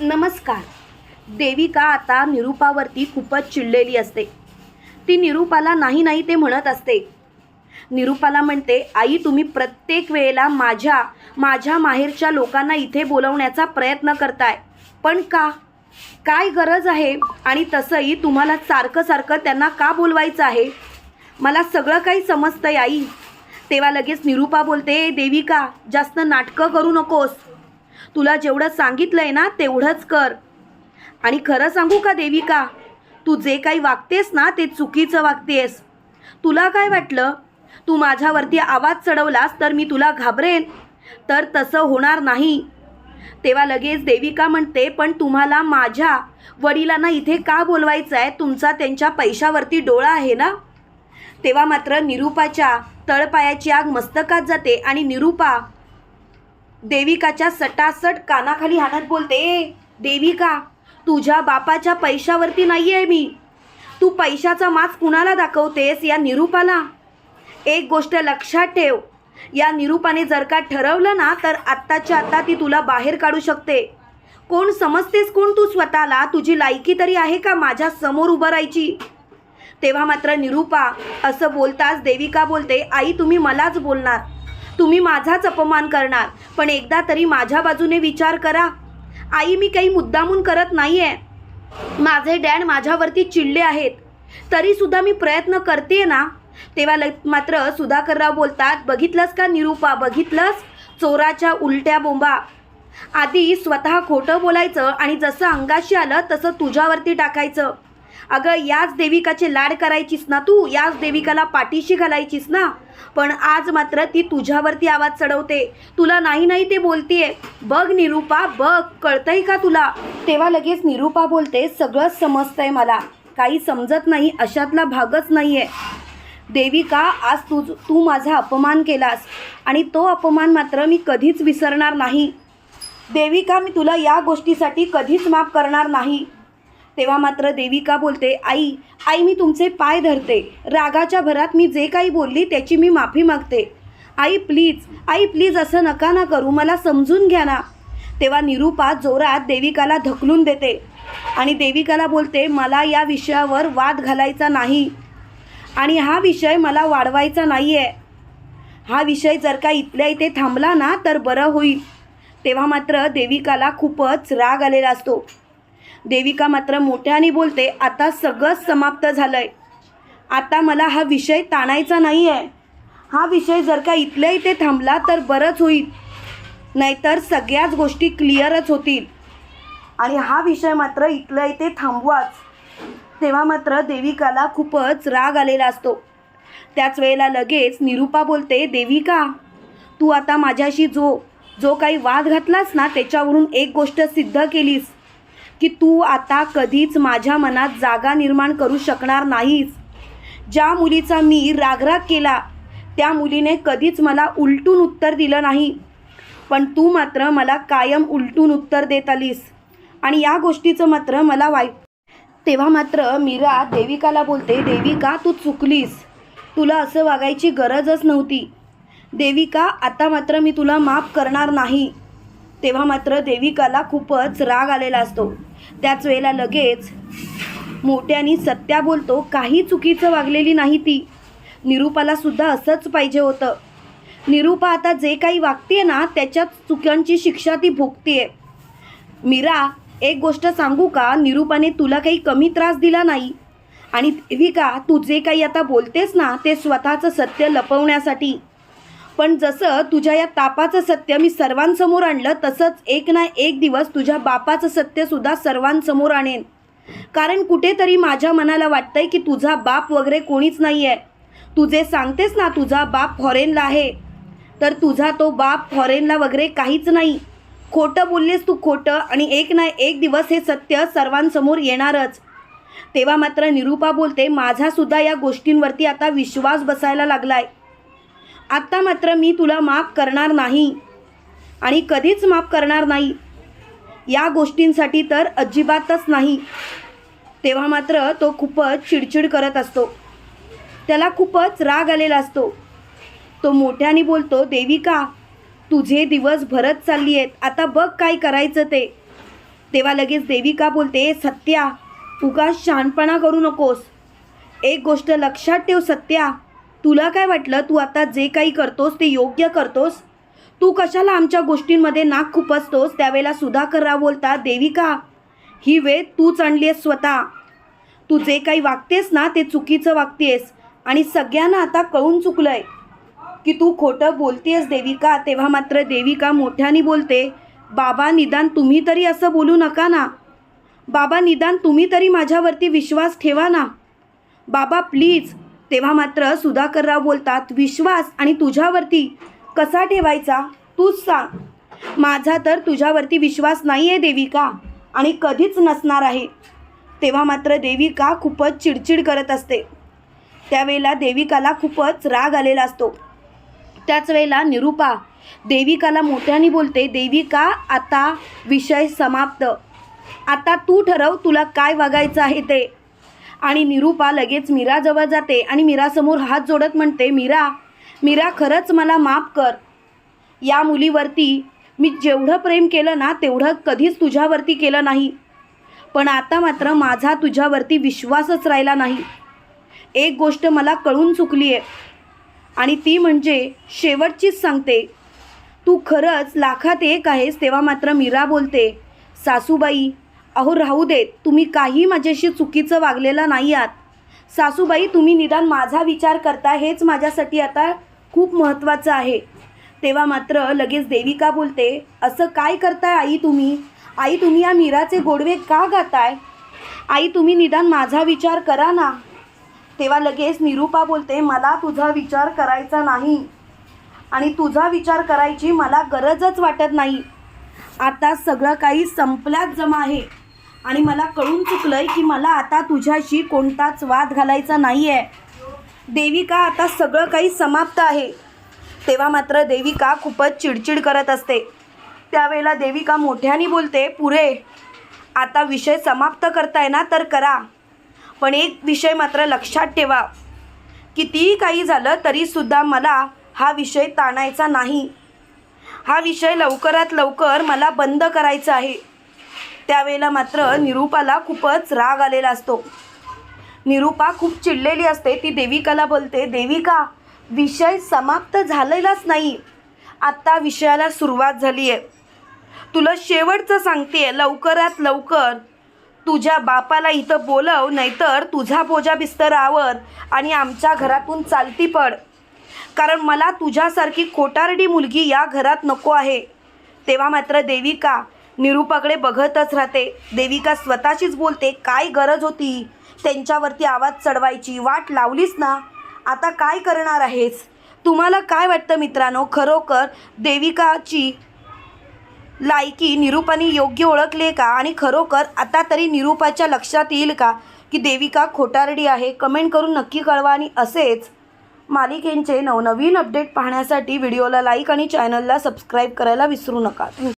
नमस्कार. देविका आता निरूपावरती खूपच चिडलेली असते. ती निरूपाला नाही नाही ते म्हणत असते. निरूपाला म्हणते आई तुम्ही प्रत्येक वेळेला माझ्या माझ्या माहेरच्या लोकांना इथे बोलवण्याचा प्रयत्न करताय. पण का? काय गरज आहे? आणि तसंही तुम्हाला सारखं सारखं त्यांना का बोलवायचं आहे? मला सगळं काही समजतंय आई. तेव्हा लगेच निरूपा बोलते देविका जास्त नाटकं करू नकोस. तुला जेवढं सांगितलंय ना तेवढंच कर. आणि खरं सांगू का देविका? तू जे काही वागतेस ना ते चुकीचं वागतेस. तुला काय वाटलं? तू माझ्यावरती आवाज चढवलास तर मी तुला घाबरेन. तर तसं होणार नाही. तेव्हा लगेच देविका म्हणते पण तुम्हाला माझ्या वडिलांना इथे का बोलवायचं आहे तुमचा त्यांच्या पैशावरती डोळा आहे ना? तेव्हा मात्र निरूपाच्या तळपायाची आग मस्तकात जाते आणि निरूपा देविकाच्या सटासट कानाखाली हाणत बोलते देविका तुझ्या बापाच्या पैशावरती नाही आहे मी. तू पैशाचा मास कुणाला दाखवतेस या निरूपाला? एक गोष्ट लक्षात ठेव या निरूपाने जर का ठरवलं ना तर आत्ताच्या आत्ता ती तुला बाहेर काढू शकते. कोण समजतेस कोण तू स्वतःला? तुझी लायकी तरी आहे का माझ्यासमोर उभं राहायची? तेव्हा मात्र निरूपा असं बोलताच देविका बोलते आई तुम्ही मलाच बोलणार. तुम्ही माझाच अपमान करणार. पण एकदा तरी माझ्या बाजूने विचार करा. आई मी काही मुद्दामून करत नाही आहे माझे डॅड माझ्यावरती चिडले आहेत. तरीसुद्धा मी प्रयत्न करते ना? तेव्हा ल मात्र सुधाकरराव बोलतात बघितलंस का निरूपा? बघितलंस? चोराच्या उलट्या बोंबा. आधी स्वतः खोटं बोलायचं आणि जसं अंगाशी आलं तसं तुझ्यावरती टाकायचं. अगं याच देविकाचे लाड करायचीस ना तू याच देविकाला पाठीशी घालायचीस ना. पण आज मात्र ती तुझ्यावरती आवाज चढवते. तुला नाही नाही ते बोलतीये. बघ निरूपा बघ कळतंय का तुला? तेव्हा लगेच निरूपा बोलते सगळंच समजतंय मला. काही समजत नाही अशातला भागच नाही आहे देविका आज तुझ तू माझा अपमान केलास. आणि तो अपमान मात्र मी कधीच विसरणार नाही. देविका मी तुला या गोष्टीसाठी कधीच माफ करणार नाही. तेव्हा मात्र देविका बोलते आई आई मी तुमचे पाय धरते. रागाच्या भरात मी जे काही बोलली त्याची मी माफी मागते. आई प्लीज आई प्लीज असं नका ना करू. मला समजून घ्या ना. तेव्हा निरूपा जोरात देविकाला धकलून देते आणि देविकाला बोलते मला या विषयावर वाद घालायचा नाही आणि हा विषय मला वाढवायचा नाही आहे हा विषय जर का इथल्या इथे थांबला ना तर बरं होईल. तेव्हा मात्र देविकाला खूपच राग आलेला असतो. देविका मात्र मोठ्याने बोलते आता सगळंच समाप्त झालं आहे आता मला हा विषय ताणायचा नाही आहे हा विषय जर का इथल्या इथे थांबला तर बरंच होईल. नाहीतर सगळ्याच गोष्टी क्लिअरच होतील. आणि हा विषय मात्र इथल्या इथे थांबवाच. तेव्हा मात्र देविकाला खूपच राग आलेला असतो. त्याच वेळेला लगेच निरूपा बोलते देविका तू आता माझ्याशी जो जो काही वाद घातलास ना त्याच्यावरून एक गोष्ट सिद्ध केलीस. की तू आता कधीच माझ्या मनात जागा निर्माण करू शकणार नाहीस. ज्या मुलीचा मी रागराग केला त्या मुलीने कधीच मला उलटून उत्तर दिलं नाही. पण तू मात्र मला कायम उलटून उत्तर देत आलीस. आणि या गोष्टीचं मात्र मला वाईट तेव्हा मात्र मीरा देविकाला बोलते देविका तू चुकलीस. तुला असं वागायची गरजच नव्हती. देविका आता मात्र मी तुला माफ करणार नाही. तेव्हा मात्र देविकाला खूपच राग आलेला असतो. त्याच वेळेला लगेच मोठ्यानी सत्या बोलतो काही चुकीचं वागलेली नाही ती. निरूपाला सुद्धा असंच पाहिजे होतं. निरूपा आता जे काही वागते ना त्याच्या चुक्यांची शिक्षा ती भोगते मीरा एक गोष्ट सांगू का? निरूपाने तुला काही कमी त्रास दिला नाही. आणि देविका तू जे काही आता बोलतेस ना ते स्वतःचं सत्य लपवण्यासाठी. पण जसं तुझ्या या तापाचं सत्य मी सर्वांसमोर आणलं तसंच एक ना एक दिवस तुझ्या बापाचं सत्यसुद्धा सर्वांसमोर आणेन. कारण कुठेतरी माझ्या मनाला वाटतंय की तुझा बाप वगैरे कोणीच नाही आहे तुझे सांगतेस ना तुझा बाप फॉरेनला आहे. तर तुझा तो बाप फॉरेनला वगैरे काहीच नाही. खोटं बोललेस तू खोटं आणि एक ना एक दिवस हे सत्य सर्वांसमोर येणारच. तेव्हा मात्र निरूपा बोलते माझासुद्धा या गोष्टींवरती आता विश्वास बसायला लागलाय. आत्ता मात्र मी तुला माफ करणार नाही. आणि कधीच माफ करणार नाही. या गोष्टींसाठी तर अजिबातच नाही. तेव्हा मात्र तो खूपच चिडचिड करत असतो. त्याला खूपच राग आलेला असतो. तो मोठ्याने बोलतो देविका तुझे दिवस भरत चालली आहेत आता बघ काय करायचं ते. तेव्हा लगेच देविका बोलते सत्या उगा शहाणपणा करू नकोस. एक गोष्ट लक्षात ठेव सत्या. तुला काय वाटलं? तू आता जे काही करतोस ते योग्य करतोस? तू कशाला आमच्या गोष्टींमध्ये नाक खुपसतोस? त्यावेळेला सुधाकरराव बोलता देविका ही वेळ तूच आणली आहेस स्वतः. तू जे काही वागतेस ना ते चुकीचं वागतेस. आणि सगळ्यांना आता कळून चुकलंय की तू खोटं बोलतेस देविका. तेव्हा मात्र देविका मोठ्याने बोलते बाबा निदान तुम्ही तरी असं बोलू नका ना. बाबा निदान तुम्ही तरी माझ्यावरती विश्वास ठेवा ना. बाबा प्लीज तेव्हा मात्र सुधाकरराव बोलतात विश्वास आणि तुझ्यावरती कसा ठेवायचा? तूच सांग. माझा तर तुझ्यावरती विश्वास नाही आहे देविका आणि कधीच नसणार आहे. तेव्हा मात्र देविका खूपच चिडचिड करत असते. त्यावेळेला देविकाला खूपच राग आलेला असतो. त्याच वेळेला निरूपा देविकाला मोठ्याने बोलते देविका आता विषय समाप्त. आता तू ठरव तुला काय वागायचं आहे ते. आणि निरूपा लगेच मीराजवळ जाते आणि मीरासमोर हात जोडत म्हणते मीरा मीरा खरंच मला माफ कर. या मुलीवरती मी जेवढं प्रेम केलं ना तेवढं कधीच तुझ्यावरती केलं नाही. पण आता मात्र माझा तुझ्यावरती विश्वासच राहिला नाही. एक गोष्ट मला कळून चुकली आहे आणि ती म्हणजे शेवटचीच सांगते. तू खरंच लाखात एक आहेस तेव्हा मात्र मीरा बोलते सासूबाई अहो राहू देत तुम्ही काही माझ्याशी चुकीचं वागलेलं नाही आहात. सासूबाई तुम्ही निदान माझा विचार करता हेच माझ्यासाठी आता खूप महत्त्वाचं आहे. तेव्हा मात्र लगेच देविका बोलते असं काय करताय आई तुम्ही? आई तुम्ही या मीराचे गोडवे का गाताय? आई तुम्ही निदान माझा विचार करा ना. तेव्हा लगेच निरूपा बोलते मला तुझा विचार करायचा नाही. आणि तुझा विचार करायची मला गरजच वाटत नाही. आता सगळं काही संपल्यात जमा आहे. आणि मला कळून चुकलंय की मला आता तुझ्याशी कोणताच वाद घालायचा नाही आहे देविका आता सगळं काही समाप्त आहे. तेव्हा मात्र देविका खूपच चिडचिड करत असते. त्यावेळेला देविका मोठ्याने बोलते पुरे आता विषय समाप्त करताय ना तर करा. पण एक विषय मात्र लक्षात ठेवा. कितीही काही झालं तरीसुद्धा मला हा विषय ताणायचा नाही. हा विषय लवकरात लवकर मला बंद करायचा आहे. त्यावेळेला मात्र निरूपाला खूपच राग आलेला असतो. निरूपा खूप चिडलेली असते. ती देविकाला बोलते देविका विषय समाप्त झालेलाच नाही. आत्ता विषयाला सुरुवात झाली आहे तुला शेवटचं सांगते लवकरात लवकर तुझ्या बापाला इथं बोलव नाहीतर तुझा बोजा बिस्तरावर आणि आमच्या घरातून चालती पड. कारण मला तुझ्यासारखी खोटारडी मुलगी या घरात नको आहे. तेव्हा मात्र देविका निरूपाकडे बघतच राहते. देविका स्वतःशीच बोलते काय गरज होती? त्यांच्यावरती आवाज चढवायची वाट लावलीस ना? आता काय करणार आहेस? तुम्हाला काय वाटतं मित्रांनो? खरोखर देविकाची लायकी निरूपाने योग्य ओळखले का? आणि खरोखर आता तरी निरूपाच्या लक्षात येईल का की देविका खोटारडी आहे? कमेंट करून नक्की कळवा आणि असेच मालिकेंचे नवनवीन अपडेट पाहण्यासाठी व्हिडिओला लाईक आणि चॅनलला सबस्क्राईब करायला विसरू नका.